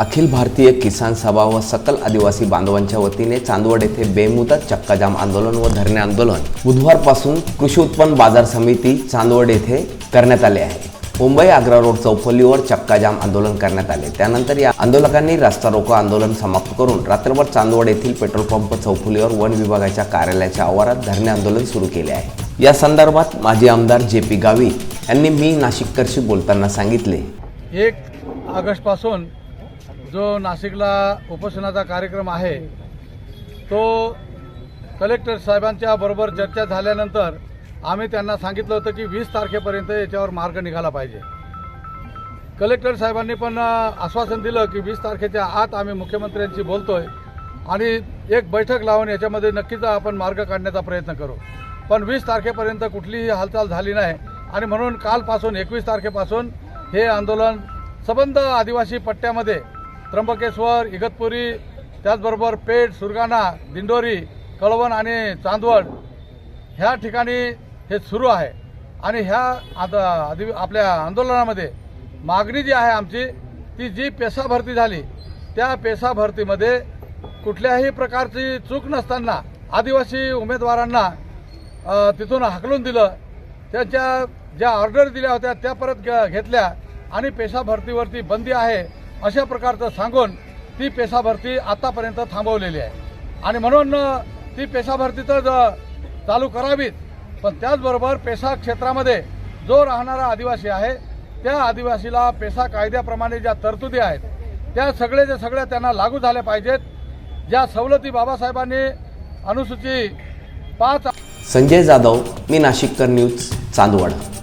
अखिल भारतीय किसान सभा व सकल आदिवासी बांधवांच्या वतीने चांदवड येथे बेमुदत चक्काजाम आंदोलन व धरणे आंदोलन. बुधवारपासून कृषी उत्पन्न बाजार समिती चांदवड येथे करण्यात आले आहे. मुंबई आग्रा रोड चौफलीवर चक्काजाम आंदोलन करण्यात आले. त्यानंतर या आंदोलकांनी रास्ता रोको आंदोलन समाप्त करून रात्रभर चांदवड येथील पेट्रोल पंप चौफुलीवर वन विभागाच्या कार्यालयाच्या आवारात धरणे आंदोलन सुरू केले आहे. या संदर्भात माजी आमदार जे पी गावी यांनी मी नाशिककरशी बोलताना सांगितले. एक ऑगस्टपासून जो नाशिकला उपोषणाचा कार्यक्रम आहे तो कलेक्टर साहेबांच्या बरोबर चर्चा झाल्यानंतर आम्ही त्यांना सांगितलं होतं की वीस तारखेपर्यंत याच्यावर मार्ग निघाला पाहिजे. कलेक्टर साहेबांनी पण आश्वासन दिलं की वीस तारखेच्या आत आम्ही मुख्यमंत्र्यांशी बोलतोय आणि एक बैठक लावून याच्यामध्ये नक्कीच आपण मार्ग काढण्याचा प्रयत्न करू. पण वीस तारखेपर्यंत कुठलीही हालचाल झाली नाही आणि म्हणून कालपासून एकवीस तारखेपासून हे आंदोलन सबंध आदिवासी पट्ट्यामध्ये त्र्यंबकेश्वर इगतपुरी त्याचबरोबर पेठ सुरगाणा दिंडोरी कळवण आणि चांदवड ह्या ठिकाणी हे सुरू आहे. आणि ह्या आता आदि आपल्या आंदोलनामध्ये मागणी जी आहे आमची ती जी पेशा भरती झाली त्या पेशा भरतीमध्ये कुठल्याही प्रकारची चूक नसताना आदिवासी उमेदवारांना तिथून हाकलून दिलं त्यांच्या ज्या ऑर्डर दिल्या होत्या त्या परत घेतल्या आणि पेशा भरतीवरती बंदी आहे. अशा प्रकारचं सांगून ती पेशाभरती आतापर्यंत थांबवलेली आहे. आणि म्हणून ती पेशाभरती तर चालू करावीत पण त्याचबरोबर पेशा क्षेत्रामध्ये जो राहणारा आदिवासी आहे त्या आदिवासीला पेशा कायद्याप्रमाणे ज्या तरतुदी आहेत त्या सगळे सगळ्या त्यांना लागू झाल्या पाहिजेत. ज्या सवलती बाबासाहेबांनी अनुसूची पाच संजय जाधव मी नाशिककर न्यूज चांदवड.